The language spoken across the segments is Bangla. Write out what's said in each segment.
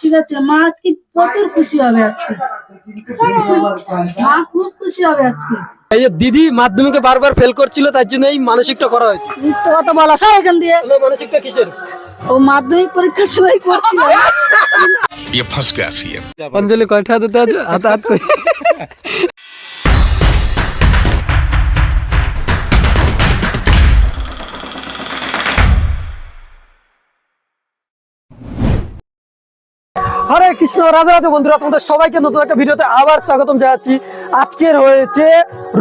ঠিক আছে মা আজকে প্রচুর খুশি হবে আজকে মা খুব খুশি হবে আজকে এই যে দিদি মাধ্যমিকে বারবার ফেল করছিল তার জন্য এই মানসিকটা করা হয়েছে মিথ্যে কথা বলা সব এখান দিয়ে তাহলে মানসিকটা কিসের ও মাধ্যমিক পরীক্ষার সময় করছিল ये फंस गया सीएम অঞ্জলি কয়টা দিতে আছে হাত হরে কৃষ্ণ, রাধা রাধে বন্ধুরা, তোমাদের সবাইকে নতুন একটা ভিডিওতে আবার স্বাগতম জানাচ্ছি। আজকের হয়েছে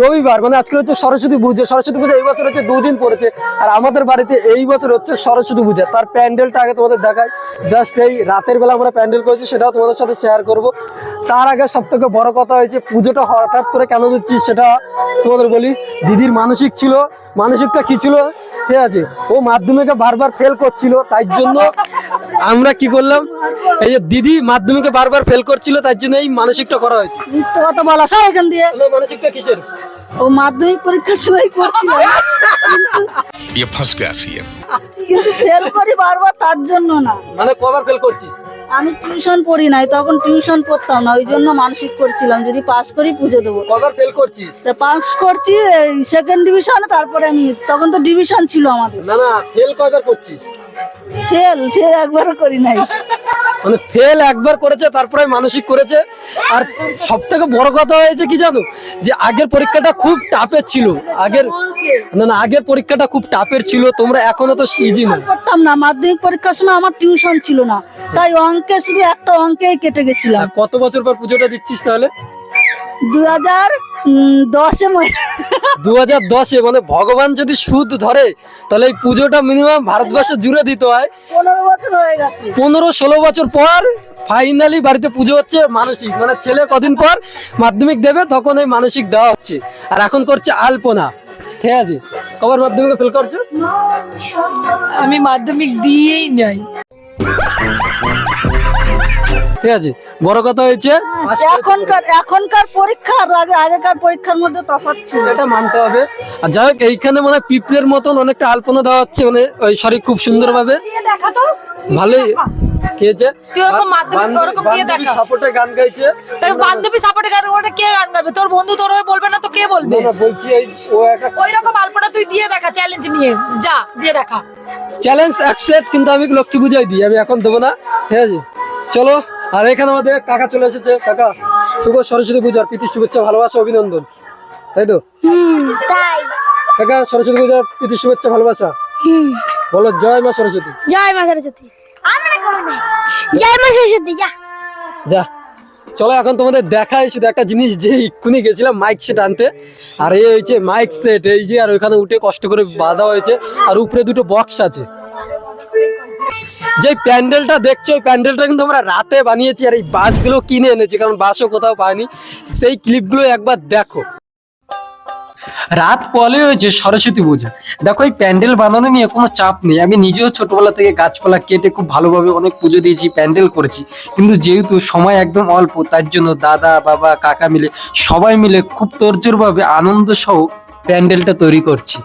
রবিবার মানে আজকে হচ্ছে সরস্বতী পুজো। সরস্বতী পুজো এই বছর হচ্ছে দুদিন পড়েছে, আর আমাদের বাড়িতে এই বছর হচ্ছে সরস্বতী পূজা। তার প্যান্ডেলটা আগে তোমাদের দেখাই। জাস্ট এই রাতের বেলা আমরা প্যান্ডেল করেছি, সেটাও তোমাদের সাথে শেয়ার করব। তার আগে সব থেকে বড় কথা হয়েছে, পুজোটা হঠাৎ করে কেন দিচ্ছি সেটা তোমাদের বলি। দিদির মানসিক ছিল, মানসিকটা কি ছিল? ঠিক আছে, ও মাধ্যমিকে বারবার ফেল করছিল, তাই জন্য আমরা কি করলাম এই যে দিদি মাধ্যমিকে বারবার ফেল করছিল তার জন্য এই মানসিকটা করা হয়েছে মিথ্যে কথা বলা সব এখান দিয়ে তাহলে মানসিকটা কিসের ও মাধ্যমিক পরীক্ষার সময় করছিল ये फंस गया सीएम কিন্তু ফেল করি বারবার তার জন্য না মানে কবার ফেল করছিস আমি টিউশন পড়ি নাই তখন টিউশন পড়তাম না ওই জন্য মানসিক করছিলাম যদি পাস করি পুজো দেবো কবার ফেল করছিস তা পাস করছি সেকেন্ড ডিভিশনে তারপরে আমি তখন তো ডিভিশন ছিল আমাদের না না ফেল কয়বার করছিস ফেল ফেল করি নাই। মানে ফেল একবার করেছে তারপরে মানসিক করেছে। আর সব থেকে বড় কথা হয়েছে কি জানো? যে আগের পরীক্ষাটা খুব টাফের ছিল। আগের না না আগের পরীক্ষাটা খুব টাফের ছিল তোমরা এখনও তো ইজি না করতাম না মাধ্যমিক পরীক্ষার সময় আমার টিউশন ছিল না। তাই অঙ্কে শুধু একটা অঙ্কেই কেটে গেছিলাম। কত বছর পর পুজোটা দিচ্ছিস তাহলে? দু হাজার দশে দু হাজার দশে মানে ভগবান যদি সুদ ধরে তাহলে এই পুজোটা মিনিমাম ভারতবর্ষে জুড়ে দিতে হয়। পনেরো বছর হয়ে গেছে। পনেরো ষোলো বছর পর ফাইনালি বাড়িতে পুজো হচ্ছে মানসিক। মানে ছেলে কদিন পর মাধ্যমিক দেবে তখন এই মানসিক দেওয়া হচ্ছে। আর এখন করছে আলপনা। ঠিক আছে? কবার মাধ্যমিকে ফেল করছ? আমি মাধ্যমিক দিয়েই নাই ঠিক আছে বড় কথা হয়েছে এখনকার এখনকার পরীক্ষার আগে আগেকার পরীক্ষার মধ্যে তফাৎ ছিল। এটা মানতে হবে। আর যাই হোক এইখানে মানে পিঁপড়ের মতন অনেকটা আলপনা দেওয়া হচ্ছে মানে ওই সরি খুব সুন্দর ভাবে দিয়ে ভালোই। কি তুই ওরকম মাধ্যমিক ওরকম দিয়ে দেখা। সাপোর্টে গান গাইছে। তাকে বান্ধবী সাপোর্টে গান ওটা কে গান গাবে? তোর বন্ধু তোর হয়ে বলবে না তো কে বলবে? না, না, বলছি এই ও একটা ওই রকম আলপনা তুই দিয়ে দেখা চ্যালেঞ্জ নিয়ে। যা দিয়ে দেখা। চ্যালেঞ্জ অ্যাকসেপ্ট কিন্তু আমি লক্ষ্মী বুঝাই দিই আমি এখন দেবো না। ঠিক আছে? চলো আর এখানে আমাদের কাকা চলে এসেছে। কাকা শুভ সরস্বতী পূজার প্রীতি শুভেচ্ছা ভালোবাসা অভিনন্দন। তাই তো? কাকা সরস্বতী পূজার প্রীতি শুভেচ্ছা ভালোবাসা। বলো জয় মা সরস্বতী। জয় মা সরস্বতী। জয় মা সরস্বতী যা। যা। চলো, এখন তোমাদের দেখাই, শুধু একটা জিনিস, যে এক্ষুনি গেছিলাম মাইক সেট আনতে। আর এই হয়েছে মাইক সেট এই যে, আর ওইখানে উঠে কষ্ট করে বাঁধা হয়েছে, আর উপরে দুটো বক্স আছে। যে প্যান্ডেলটা দেখছ ওই প্যান্ডেলটা কিন্তু আমরা রাতে বানিয়েছি, আর এই বাসগুলো কিনে এনেছি, কারণ বাসও কোথাও পাইনি। সেই ক্লিপগুলো একবার দেখো। রাত পলে হয়েছে সরস্বতী পূজা। দেখো এই প্যান্ডেল বানানো নিয়ে কোনো চাপ নেই। আমি নিজেও ছোটবেলা থেকে গাছপালা কেটে খুব ভালোভাবে অনেক পুজো দিয়েছি, প্যান্ডেল করেছি। কিন্তু যেহেতু সময় একদম অল্প, তার জন্য দাদা, বাবা, কাকা মিলে সবাই মিলে খুব তোরজোরভাবে আনন্দ সহ প্যান্ডেলটা তৈরি করছি।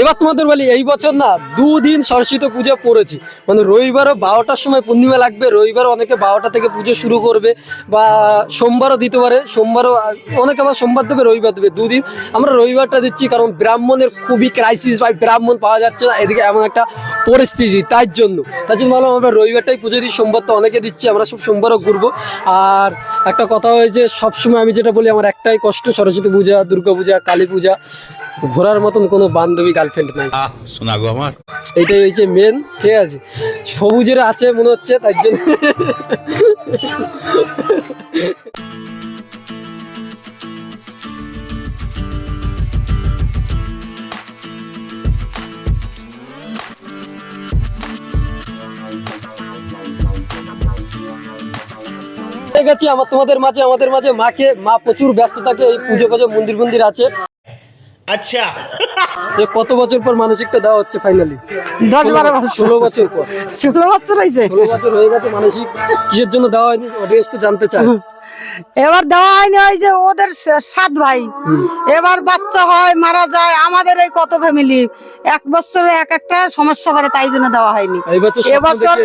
এবার তোমাদের বলি, এই বছর না দুদিন সরস্বতী পুজো পড়েছি। মানে রবিবারও বারোটার সময় পূর্ণিমা লাগবে রবিবার অনেকে বারোটা থেকে পুজো শুরু করবে বা সোমবারও দিতে পারে, সোমবারও, অনেকে আবার সোমবার দেবে, রবিবার দেবে। দুদিন আমরা রবিবারটা দিচ্ছি, কারণ ব্রাহ্মণের খুবই ক্রাইসিস বা ব্রাহ্মণ পাওয়া যাচ্ছে না, এদিকে এমন একটা পরিস্থিতি, তার জন্য। তার জন্য ভালো আমরা রবিবারটাই পুজো দিই, সোমবার তো অনেকে দিচ্ছি, আমরা সব সোমবারও ঘুরবো। আর একটা কথা হয়েছে, সবসময় আমি যেটা বলি, আমার একটাই কষ্ট, সরস্বতী পূজা, দুর্গা পূজা, কালী পূজা। ঘোরার মতন কোনো বান্ধবী গার্লফ্রেন্ড নাই। শোনা গো আমার। এইটাই হয়েছে মেন ঠিক আছে? সবুজের আছে মনে হচ্ছে তার জন্য। গেছি আমার তোমাদের মাঝে আমাদের মাঝে মাকে মা প্রচুর ব্যস্ত থাকে এই পুজো পুজো মন্দির মন্দির আছে। যে কত বছর পর মানসিকটা দেওয়া হচ্ছে ফাইনালি দশ বারো বছর। ষোলো বছর পর। ষোলো বছর হয়েছে। ষোলো বছর হয়ে গেছে মানসিক কিসের জন্য দেওয়া হয়নি? অডিয়েন্স তো জানতে চায়। এবার দেওয়া হয়নি ওই যে ওদের সাত ভাই। এবার বাচ্চা হয় মারা যায় আমাদের এই কত ফ্যামিলি এক বছরে এক একটা সমস্যা করে তাই জন্য দেওয়া হয়নি। এবছর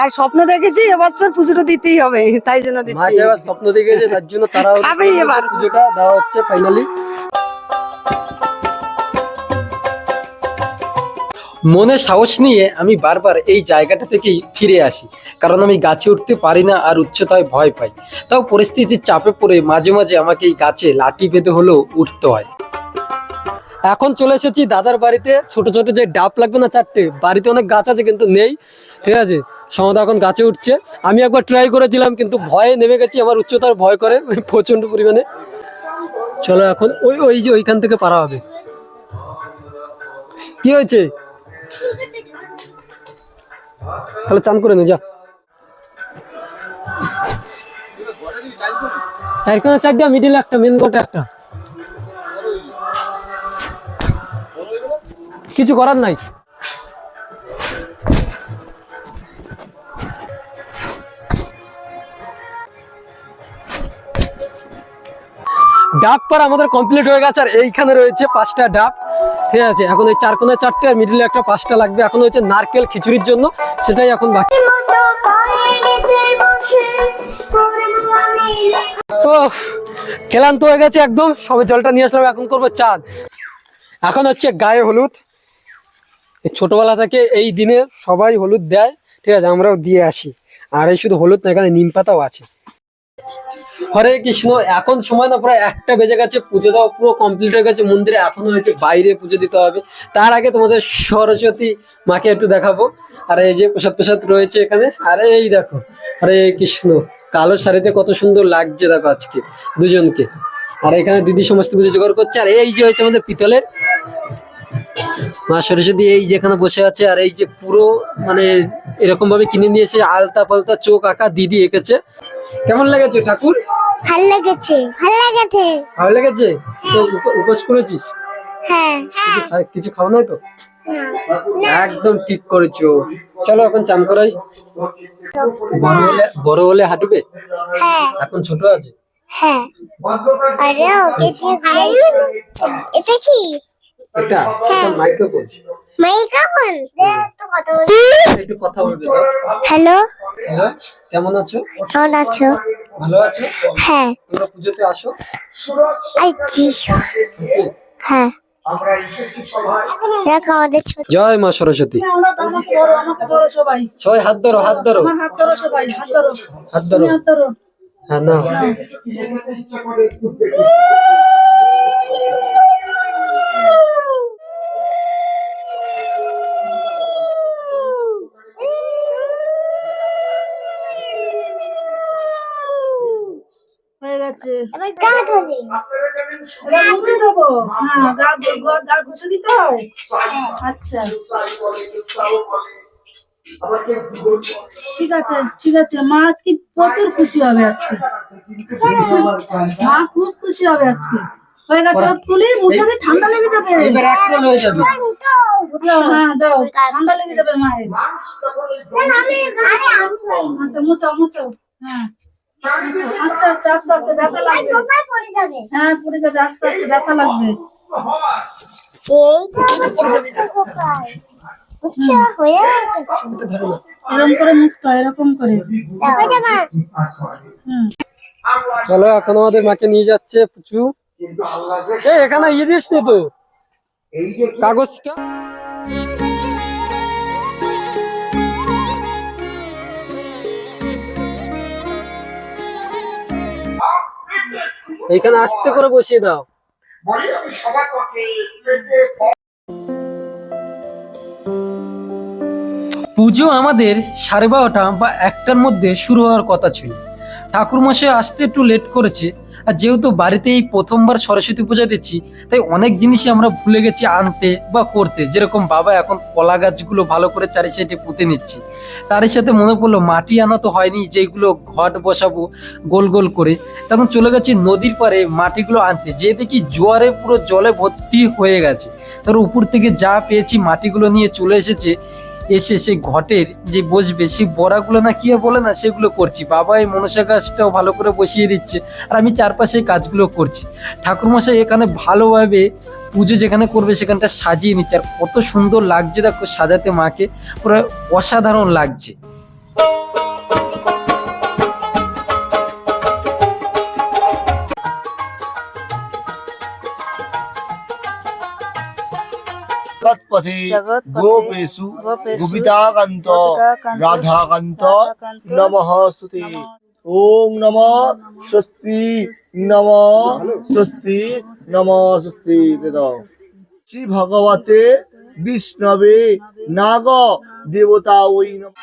আর স্বপ্ন দেখেছি এবছর পুজোটা দিতেই হবে তাই জন্য দিচ্ছি। এবার স্বপ্ন দেখেছে তার জন্য তারা এবার। পুজোটা দেওয়া হচ্ছে ফাইনালি মনে সাহস নিয়ে আমি বারবার এই জায়গাটা থেকেই ফিরে আসি, কারণ আমি গাছে উঠতে পারি না আর উচ্চতায় ভয় পাই। তাও পরিস্থিতির চাপে পড়ে মাঝে মাঝে আমাকে এই গাছে লাঠি বেঁধে হলেও উঠতে হয়। এখন চলে এসেছি দাদার বাড়িতে। ছোট ছোট যে ডাব লাগবে না চারটে, বাড়িতে অনেক গাছ আছে কিন্তু নেই। ঠিক আছে? সমদা এখন গাছে উঠছে। আমি একবার ট্রাই করেছিলাম কিন্তু ভয়ে নেমে গেছি, আমার উচ্চতার ভয় করে প্রচণ্ড পরিমাণে। চলো এখন ওই ওই যে ওইখান থেকে পারা হবে। কি হয়েছে? তাহলে চান করে নে, যা। চারখানা চারটা মিডিল একটা মেন কোটে একটা। কিছু করার নাই। ডাব পার আমাদের কমপ্লিট হয়ে গেছে, আর এইখানে রয়েছে পাঁচটা ডাব। ঠিক আছে, এখন ওই চার কোনায় চারটে, আর মিডিলে একটা পাঁচটা লাগবে। এখন হচ্ছে নারকেল খিচুড়ির জন্য, সেটাই এখন বাকি। ও ক্লান্ত হয়ে গেছে একদম, সবে জলটা নিয়ে আসলাম, এখন করব চাঁদ এখন হচ্ছে গায়ে হলুদ। ছোটবেলা থেকে এই দিনে সবাই হলুদ দেয়, ঠিক আছে, আমরাও দিয়ে আসি। আর এই শুধু হলুদ না, এখানে নিম পাতাও আছে। হরে কৃষ্ণ, এখন সময় না, প্রায় একটা বেজে গেছে, পুজো দেওয়া পুরো কমপ্লিট হয়ে গেছে, মন্দিরে এখনও হয়েছে বাইরে পুজো দিতে হবে। তার আগে তোমাদের সরস্বতী মাকে একটু দেখাবো। আর এই যে প্রসাদ প্রসাদ রয়েছে এখানে, আরে এই দেখো, হরে কৃষ্ণ, কালো শাড়িতে কত সুন্দর লাগছে দেখো আজকে দুজনকে। আর এখানে দিদি সমস্ত কিছু জোগাড় করছে, আর এই যে হয়েছে আমাদের পিতলের। মা সরস্বতী এই যেখানে বসে আছে, আর এই যে পুরো মানে এরকম ভাবে কিনে নিয়েছে আলতা পালতা চোখ আঁকা দিদি এঁকেছে। কেমন লেগেছে ঠাকুর? ভালো লেগেছে ভালো লেগেছে। ভালো লেগেছে? তো উপ- উপোস করেছিস? হ্যাঁ কিছু খাও নাই তো? না একদম ঠিক করেছ। চলো এখন চান করাই। বড় হলে বড় হলে হাঁটবে? হ্যাঁ। এখন ছোট আছে? হ্যাঁ। আরে ওকে। এটা কি? এটা মাইকে বলছি মাইক্রোফোন কথা বলছি একটু কথা বলবে। হ্যালো? হ্যালো? কেমন আছো? কেমন আছো? ভালো আছো? হ্যাঁ। তোমরা পুজোতে আসো? আইছি। হ্যাঁ। জয় মা সরস্বতী। সবাই হাত ধরো হাত ধরো। আমার হাত ধরো। সবাই হাত ধরো হাত ধরো তুমি হাত ধরো হ্যাঁ। না গেছে এবার গা এবার মুছে দেবো। হ্যাঁ গা গা- গা ঘষে দিতে হয়? আচ্ছা। ঠিক আছে ঠিক আছে। মা আজকে প্রচুর খুশি হবে আজকে। মা খুব খুশি হবে আজকে। হয়ে গেছে তুলি মুছে দিয়ে ঠান্ডা লেগে যাবে। এবার এক হয়ে যাবে। হ্যাঁ দাও ঠান্ডা লেগে যাবে মায়ের। আচ্ছা মুছাও মুছাও। হ্যাঁ। আস্তে আস্তে আস্তে আস্তে ব্যথা লাগবে। হ্যাঁ পড়ে যাবে আস্তে আস্তে ব্যথা লাগবে। আচ্ছা এরকম করে মুছতে হয় এরকম করে। চলো এখন আমাদের মাকে নিয়ে যাচ্ছে পুচু। এখানে ইয়ে দিস নি তো। কাগজটা। এইখানে আস্তে করে বসিয়ে দাও। পুজো আমাদের সাড়ে বারোটা বা একটার মধ্যে শুরু হওয়ার কথা ছিল। ঠাকুরমশাই আসতে একটু লেট করেছে। আর যেহেতু বাড়িতে এই প্রথমবার সরস্বতী পূজা দিচ্ছি, তাই অনেক জিনিসই আমরা ভুলে গেছি আনতে বা করতে। যেরকম বাবা এখন কলা গাছগুলো ভালো করে চারি সাইডে পুঁতে নিচ্ছি। তারই সাথে মনে পড়ল, মাটি আনা তো হয়নি, যেগুলো ঘট বসাবো গোল গোল করে। তখন চলে গেছি নদীর পাড়ে মাটিগুলো আনতে। যে দেখি জোয়ারে পুরো জলে ভর্তি হয়ে গেছে। তার উপর থেকে যা পেয়েছি মাটিগুলো নিয়ে চলে এসেছে। এসে সেই ঘটের যে বসবে, সেই বড়াগুলো না কি বলে না, সেগুলো করছি। বাবা এই মনসা গাছটাও ভালো করে বসিয়ে দিচ্ছে আর আমি চারপাশে কাজগুলো করছি। ঠাকুরমশাই এখানে ভালোভাবে পুজো যেখানে করবে সেখানটা সাজিয়ে নিচ্ছে আর কত সুন্দর লাগছে দেখো সাজাতে মাকে। পুরো অসাধারণ লাগছে। জগৎপথে জগৎপথে গোপেশু গোপেষু গোপিতাকান্ত গোপিতাকান্ত রাধাকান্ত রাধাকান্ত নমঃ স্তুতে নমঃ ওং নম স্বস্তি নম স্বস্তি নম স্বস্তি বেদ শ্রী ভগবতে বিষ্ণবে নাগ দেবতা ওই নম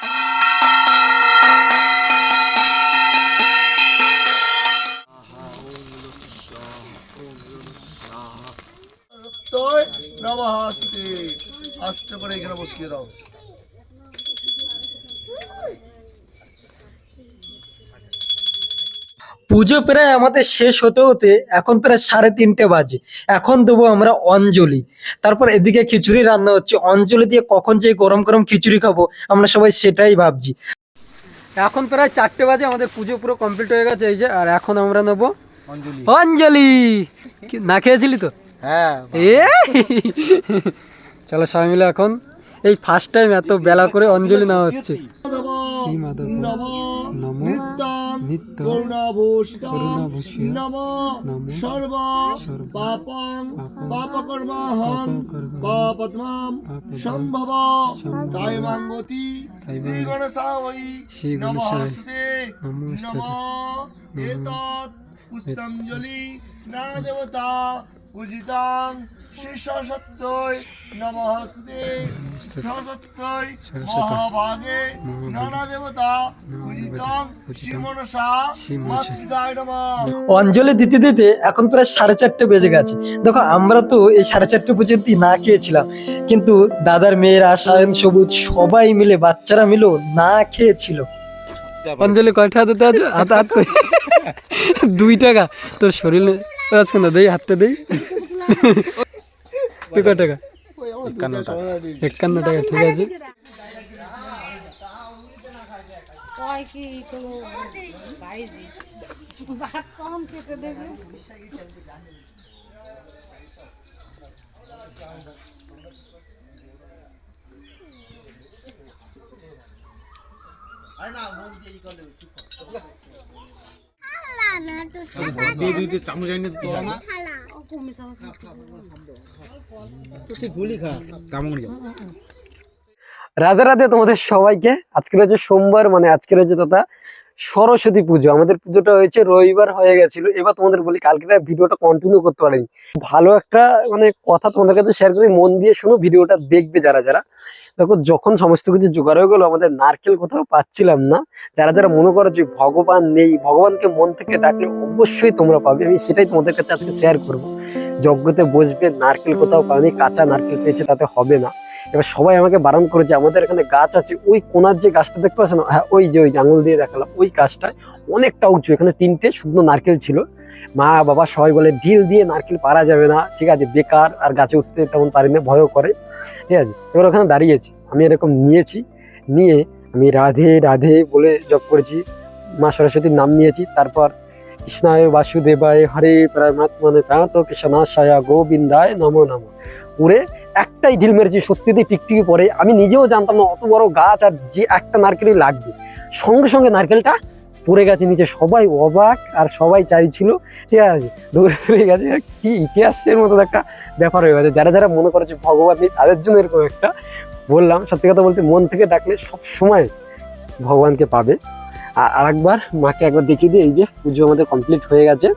আস্তে করে এখানে বসিয়ে দাও। পুজো প্রায় আমাদের শেষ হতে হতে এখন প্রায় সাড়ে তিনটে বাজে। এখন দেবো আমরা অঞ্জলি। তারপর এদিকে খিচুড়ি রান্না হচ্ছে। অঞ্জলি দিয়ে কখন যে গরম গরম খিচুড়ি খাব আমরা সবাই সেটাই ভাবছি। এখন প্রায় চারটে বাজে আমাদের পুজো পুরো কমপ্লিট হয়ে গেছে। এই যে আর এখন আমরা নেব অঞ্জলি। অঞ্জলি! না খেয়েছিলি তো? হ্যাঁ চলো সবাই মিলে এখন এই ফার্স্ট টাইম এত বেলা করে অঞ্জলি নেওয়া হচ্ছে শ্রী মাধব নমো নিত্য করুণাভূষিত করুণাভূষিত নম নম সর্ব সর্ব পাপং পাপং পাপকর্মাহং পাপকর্মাহং পাপত্মাম পাপত্মাম সম্ভব সম্ভব তাই মাঙ্গতি তাই শ্রী গণেশাবৈ শ্রী নমঃ গণেশায় স্তুতে নমস্তুতে। নমঃ এতৎ পুষ্পাঞ্জলি নানা দেবতা পূজিতাং শ্রী সরস্বত্যই নমঃ স্তুতে। সরস্বত্যই মহাভাগে নানা দেবতা। পূজিতাং। মাতৃদায় অঞ্জলি দিতে দিতে এখন প্রায় সাড়ে চারটে বেজে গেছে। দেখো আমরা তো এই সাড়ে চারটে পর্যন্ত না খেয়েছিলাম। কিন্তু দাদার মেয়েরা সায়ন সবুজ সবাই মিলে বাচ্চারা মিলেও না খেয়েছিল। অঞ্জলি কয়টা হাতে আছো হাত হাত দুই টাকা। তোর শরীরে রাজকন্যা দেই হাতটা দেই। তুই কয় টাকা? একান্ন টাকা। ঠিক আছে। রাধে রাধে তোমাদের সবাইকে। আজকের হচ্ছে সোমবার মানে আজকের হচ্ছে তথা সরস্বতী পুজো। আমাদের পুজোটা হয়েছে, রবিবার হয়ে গেছিল। এবার তোমাদের বলি, কালকে ভিডিওটা কন্টিনিউ করতে পারিনি। ভালো একটা মানে কথা তোমাদের কাছে শেয়ার করি, মন দিয়ে শুনো, ভিডিওটা দেখবে যারা যারা। দেখো, যখন সমস্ত কিছু জোগাড় হয়ে গেলো, আমাদের নারকেল কোথাও পাচ্ছিলাম না। যারা যারা মনে করো যে ভগবান নেই, ভগবানকে মন থেকে ডাকলে অবশ্যই তোমরা পাবে। আমি সেটাই তোমাদের কাছে আজকে শেয়ার করব। যজ্ঞতে বসবে, নারকেল কোথাও পাওনি, কাঁচা নারকেল পেয়েছে, তাতে হবে না। এবার সবাই আমাকে বারণ করেছে আমাদের এখানে গাছ আছে, ওই কোনার যে গাছটা দেখতে পাচ্ছ না? হ্যাঁ ওই যে, ওই আঙুল দিয়ে দেখালাম। ওই গাছটায় অনেকটা উঁচু, এখানে তিনটে শুকনো নারকেল ছিল। মা বাবা সবাই বলে ঢিল দিয়ে নারকেল পারা যাবে না, ঠিক আছে, বেকার, আর গাছে উঠতে তেমন পারি না, ভয়ও করে। ঠিক আছে? এবার ওখানে দাঁড়িয়েছি আমি এরকম নিয়েছি, নিয়ে আমি রাধে রাধে বলে জপ করেছি। মা সরস্বতীর নাম নিয়েছি। তারপর কৃষ্ণায় বাসুদেবায় হরে পরমাত্মনে প্রাণত কৃষ্ণাশায়া গোবিন্দায় নমো নম। উড়ে একটাই ঢিল মেরেছি সত্যিতেই টিকটিকি পরে। আমি নিজেও জানতাম না অত বড় গাছ আর যে একটা নারকেলই লাগবে। সঙ্গে সঙ্গে নারকেলটা পড়ে গেছে নিচে, সবাই অবাক আর সবাই চাইছিল, ঠিক আছে, দৌড়ে পড়ে গেছে। কি ইতিহাসের মতো একটা ব্যাপার হয়ে গেছে। যারা যারা মনে করেছে ভগবান নেই, তাদের জন্য এরকম একটা বললাম। সত্যি কথা বলতে, মন থেকে ডাকলে সব সময় ভগবানকে পাবে। আর আরেকবার মাকে একবার দেখিয়ে দিই, এই যে পুজো আমাদের কমপ্লিট হয়ে গেছে।